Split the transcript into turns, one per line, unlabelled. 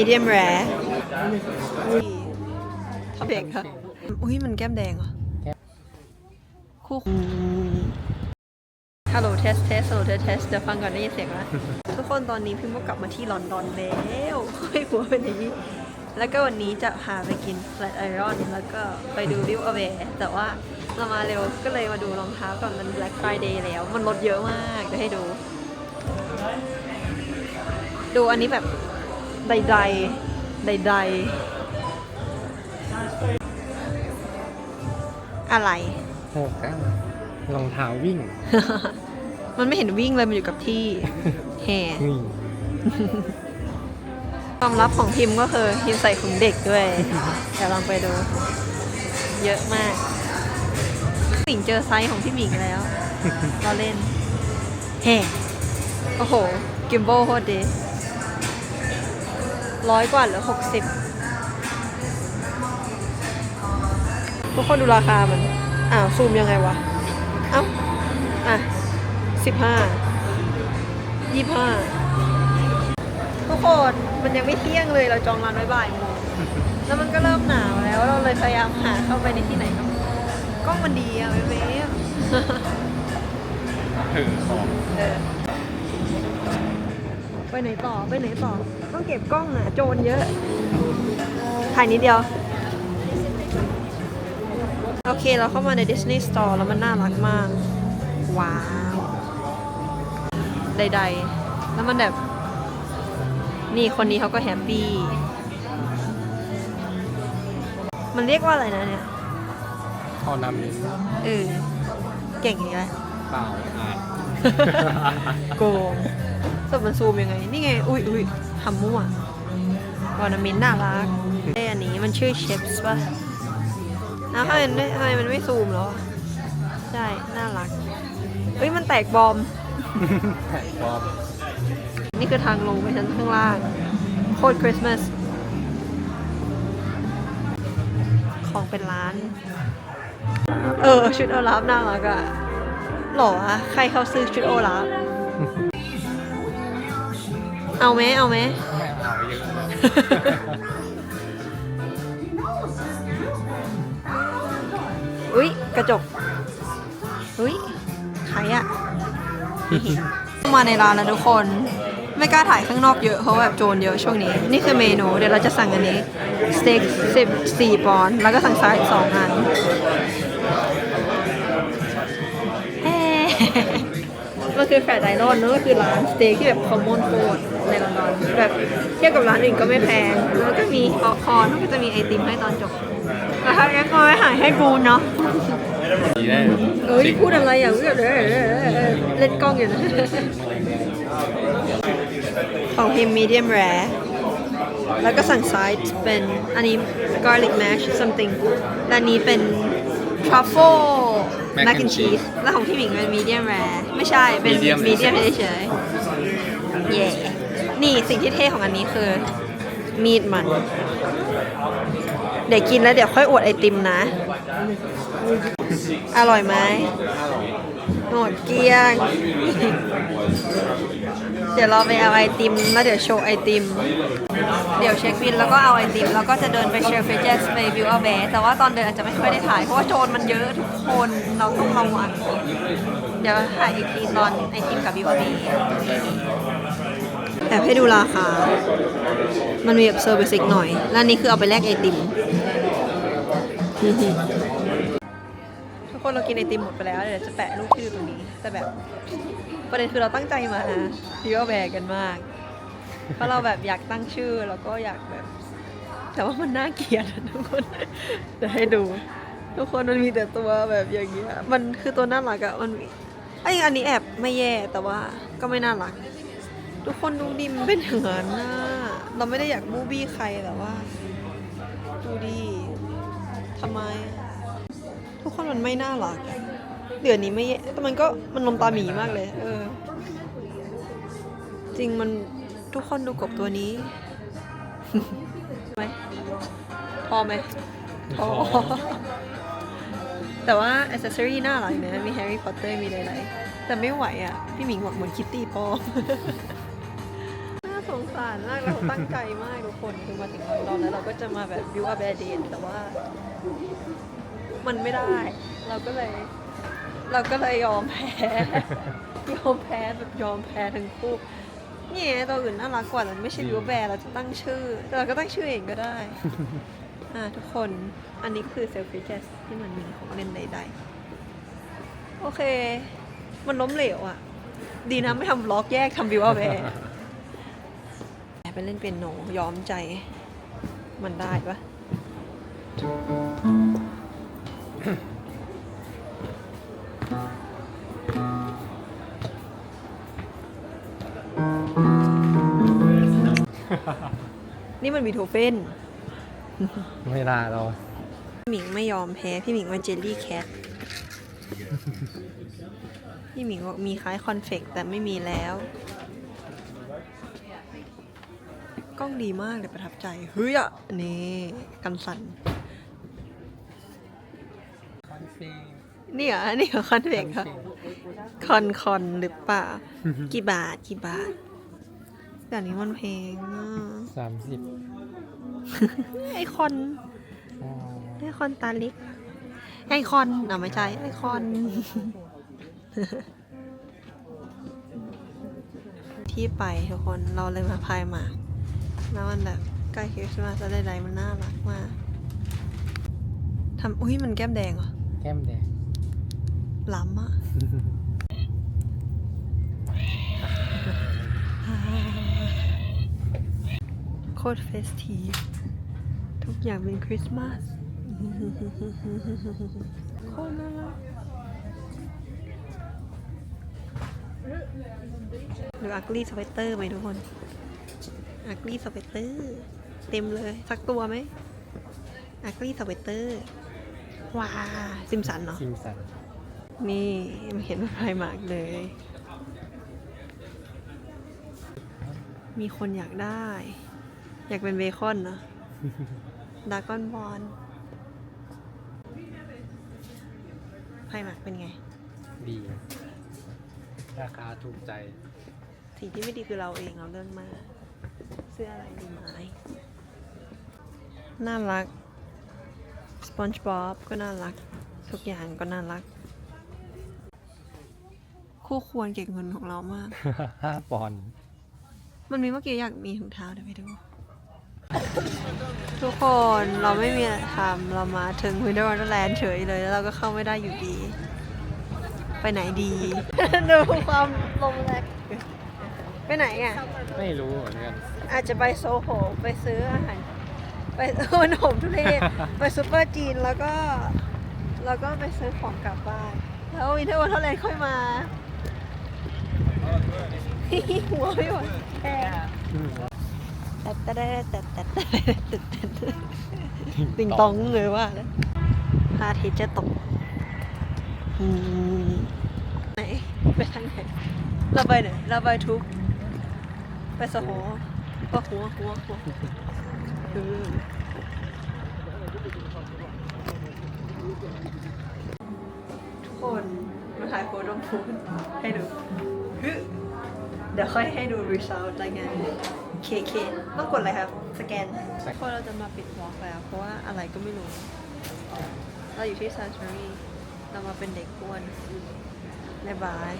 medium rare อุ้ยท็อปเด็กค่ะ อุ้ยมันแก้มแดงเหรอ คู่ฮัลโหลเทสเทสฮัลโหลเทสเทสเดี๋ยวฟังก่อนได้ยินเสียงไหมทุกคนตอนนี้พิมก็กลับมาที่ลอนดอนแล้วให้หัวเป็นอย่างนี้ แล้วก็วันนี้จะพาไปกิน flat iron แล้วก็ไปดูวิวอเวแต่ว่าเรามาเร็วก็เลยมาดูรองเท้าก่อนมัน black friday แล้ว มันลดเยอะมากจะให้ดู ดูอันนี้แบบ ใดๆ ใดๆ อะไร
หกก้ารองเท้าวิ่ง
มันไม่เห็นวิ่งเลย มันอยู่กับที่ แห่
นี่
ความลับของพิมพ์ก็คือพิมพ์ใส่ของเด็กด้วย เดี๋ยวลองไปดู เยอะมากหมิงเจอไซส์ของพี่หมิงแล้วเราเล่น แห่ โอ้โห กิมโบโคตรดี ร้อยกว่าเหรือหกสิบทุกคนดูราคามัน อ้าวซูมยังไงวะ เอ้า อะสิบห้ายี่ห้าทุกคนมันยังไม่เที่ยงเลยเราจองร้านไว้บ่ายโมงแล้วมันก็เริ่มหนาวแล้วเราเลยพยายามหาเข้าไปในที่ไหนเนอะกล้องมันดีอะเว้ย
ถือของ
เออ ไปไหนต่อไปไหนต่อ ต้องเก็บกล้องอะโจรเยอะ ถ่ายนิดเดียว โอเคเราเข้ามาใน Disney Store แล้วมันน่ารักมาก ว้าว ใดๆ แล้วมันแบบ นี่คนนี้เขาก็แฮปปี้ มันเรียกว่าอะไรนะเนี่ย
ทอนามิน
เออเก่งอย่างนี้แหละ
เปล่าอ่าน
โกง สรุปมันซูมยังไง นี่ไง อุ้ยอุ้ยทำมั่ววานามินน่ารักไออันนี้มันชื่อเชฟส์ป่ะอ้าวทำไมมันไม่ทำไมมันไม่ซูมแล้วอะใช่ น่ารักเฮ้ย มันแตกบอม
แผ่นปลอม
นี่คือทางลงไปชั้นข้างล่าง โคตรคริสต์มาส ของเป็นร้าน เออ ชุดโอลาฟน่ารักอะหรอวะใครเขาซื้อชุดโอลาฟ เอาไหมเอาไหม
แม่เอาเยอะ
อุ้ยกระจก อุ้ยใครอะ มาในร้านแล้วทุกคน ไม่กล้าถ่ายข้างนอกเยอะเพราะแบบโจรเยอะช่วงนี้ นี่คือเมนูเดี๋ยวเราจะสั่งอันนี้สเต็กสิบสี่ปอนด์แล้วก็สั่งซ้ายสองอัน มันคือแฟร์ไดรอนเนอะก็คือร้านสเต็กที่แบบคอมมอนโคดในลอนดอนแบบเทียบกับร้านอื่นก็ไม่แพง แล้วก็มีออคอนก็จะมีไอติมให้ตอนจบนะคะงั้นก็ไม่หายให้กูเนาะ
ดีแน่
เอ้ยพูดอะไรอย่างเงี้ยเออเออเออเล่นกล้องอยู่นะของพิม medium rare แล้วก็สั่งไซส์เป็นอันนี้ garlic mash something และอันนี้เป็น truffle mac and cheese แล้วของพี่หมิงเป็น medium rare ไม่ใช่เป็น
Medium
medium เฉยๆเย่นี่สิ่งที่เท่ของอันนี้คือ มีดมัน เดี๋ยวกินแล้วเดี๋ยวค่อยอวดไอติมนะ อร่อยไหม หมดเกลี้ยง เดี๋ยวเราไปเอาไอติม แล้วเดี๋ยวโชว์ไอติม เดี๋ยวเช็คบินแล้วก็เอาไอติม แล้วก็จะเดินไปเชลเฟเจสไปวิวอาแบแต่ว่าตอนเดินอาจจะไม่ค่อยได้ถ่าย เพราะว่าโจรมันเยอะทุกคนเราต้องระวังเดี๋ยวถ่ายอีกทีตอนไอติมกับวิวอาแบแอบให้ดูราคา มันมีแบบเซอร์วิสอีกหน่อย แล้วนนี้คือเอาไปแลกไอติม คนเรากินไอติมหมดไปแล้วเดี๋ยวจะแปะรูปชื่อตรงนี้ แต่แบบประเด็นคือเราตั้งใจมาพิวแบกกันมาก เพราะเราแบบอยากตั้งชื่อแล้วก็อยากแบบ แต่ว่ามันน่าเกลียดทุกคนเดี๋ยวให้ดู ทุกคนมันมีแต่ตัวแบบอย่างเงี้ยมันคือตัวน่ารักอะมันไออันนี้แอบไม่แย่แต่ว่าก็ไม่น่ารัก ทุกคนดูดิมันเป็นอย่างนั้นนะเราไม่ได้อยากบูบี้ใครแต่ว่า ดูดิทำไม ทุกคนมันไม่น่ารักอะเดือนนี้ไม่แย่แต่มันก็มันลมตาหมีมากเลย เออ จริงมันทุกคนดูกบตัวนี้ไหมพอไหมพอแต่ว่าอ c เซสซอรี่น่ารักนะมีแฮร์รี่พอตเตอร์มีอะไรๆแต่ไม่ไหวอะ พี่หมิงบอกเหมือนคิตตี้ปลอมน่าสงสสารมากเราตั้งใจมากทุกคน คือมาถึงลอนดอนแล้วเราก็จะมาแบบบิวอาแบร์เดนแต่ว่า มันไม่ได้ เราก็เลย เราก็เลยยอมแพ้ ยอมแพ้แบบยอมแพ้ทั้งคู่นี่ไงตัวอื่นน่ารักกว่าแต่ไม่ใช่บิวแบร์เราจะตั้งชื่อแต่เราก็ตั้งชื่อเองก็ได้ อ่าทุกคนอันนี้คือเซลฟี่เจสที่มันมีของเล่นใดๆ โอเค มันล้มเหลวอะ ดีนะไม่ทำบล็อกแยกทำบิวอาแบร์ไปเล่นเป็นโนยอมใจมันได้ปะ นี่มันมีโทเฟน
ไม่ได้เรา
พี่หมิงไม่ยอมแพ้ พี่หมิงมาเจลลี่แคท พี่หมิงบอกมีคล้ายคอนเฟกต์แต่ไม่มีแล้ว กล้องดีมากเลยประทับใจเฮ้ยอะนี่กันสั่นนี่เหรอนี่เหรอคอนเฟกต์ค่ะคอนคอนหรือเปล่า กี่บาทกี่บาทแต่นี้มันเพลงอะ
สามสิบ
ไอคอนไอคอนตาเล็กไอคอนอะไม่ใช่ไอคอนที่ไปทุกคนเราเลยมาพายหมากแล้วมันแบบใกล้คริสต์มาสแล้วใดๆมันน่ารักมากทำอุ้ยมันแก้มแดงเหรอ
แก้มแดง
ล้ำอะโคตรเฟสทีฟทุกอย่างเป็นคริสต์มาสโคตรน่ารักหรืออักลี่สเวตเตอร์ไหมทุกคนอักลี่สเวตเตอร์เต็มเลย สักตัวไหมอักลี่สเวตเตอร์ว้าซิมสันเนาะ
ซิมสัน
นี่ไม่เห็นว่าไพมากเลย มีคนอยากได้ อยากเป็นเบคอนเนอะดากอนบอลไพมากเป็นไง
ดี ราคาถูกใจ
สิ่งที่ไม่ดีคือเราเองเราเลือกมาเสื้ออะไรดีไหมน่ารักสปอนจ์บ๊อบก็น่ารัก ทุกอย่างก็น่ารัก คู่ควรเก็บเงินของเรามาก
ห้าปอนด์
มันมีเมื่อกี้อยากมีถุงเท้าเดี๋ยวไปดู ทุกคนเราไม่มีอะไรทำเรามาถึงวินเดอร์วันเดอร์แลนด์เฉยเลยแล้วเราก็เข้าไม่ได้อยู่ดี ไปไหนดี ดูความลมแรงไปไหนอะ
ไม่รู้เหมือนกัน
อาจจะไปโซโหไปซื้ออาหาร ไป ขนมทุเรศ ไปซูเปอร์จีนแล้วก็ แล้วก็ไปซื้อของกลับบ้าน แล้ววินเทอร์วันเดอร์แลนด์ค่อยมา หัวไม่ไหวแต่แต่แต่แต่แต่แต่แต่ติงตองเลยว่าแล้วพระอาทิตย์จะตกไหนไปทางไหนเราไปไหนเราไปทุก ไปสหอก็หัวหัวหัวคือทุกคนมาถ่ายโฟโต้บูธให้ดูฮึ เดี๋ยวค่อยให้ดูรีซ u ลต์รายงานเคเคต้องกดอะไรครับ สแกนทุกคนเราจะมาปิดวอล์กแล้ว เพราะว่าอะไรก็ไม่รู้ เราอยู่ที่ซาน t ูรีเรามาเป็นเด็กอ้วนบ๊ายบาย